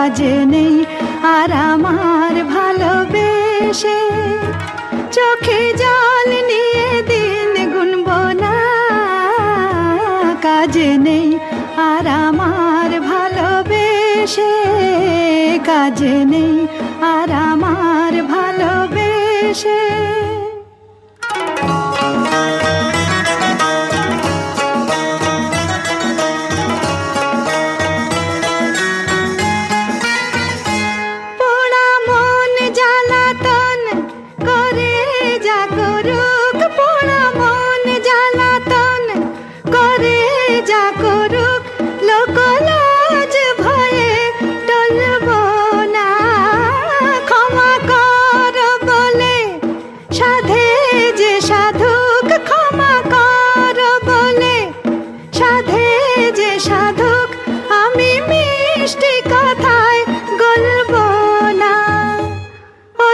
কাজে নেই আর আমার ভালোবেসে। চোখে জল নিয়ে দিন গুনব না। কাজে নেই আর আমার ভালোবেসে। কাজে নেই আর আমার ভালোবেসে।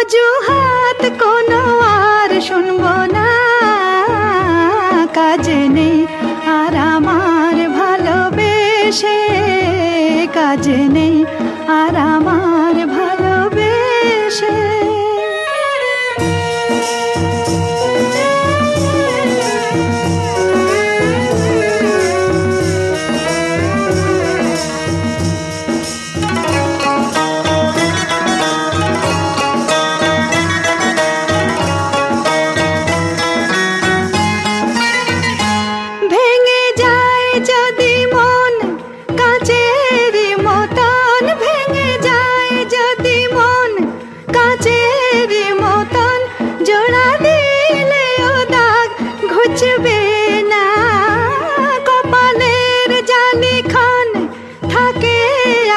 অজুহাত কোনো আর শুনব না। কাজে নেই আর আমার ভালোবেসে। কাজে নেই আর ঘুচবে না। কপালের জালি খান থাকে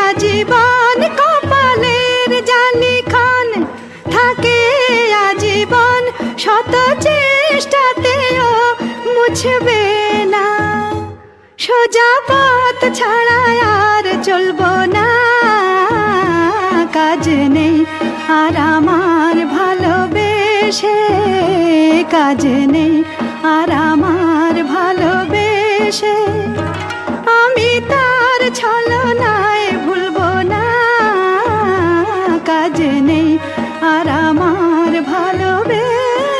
আজীবন। কপালের জালি খান থাকে আজীবন। শত চেষ্টাতেও মুছবে না। সোজা পথ ছাড়া আর চলবো না। কাজ নেই আর আমার ভালোবেসে। কাজ নেই আর আমার ভালোবেসে আমি তার ছলনায় ভুলব না। কাজ নেই আর আমার ভালোবেসে।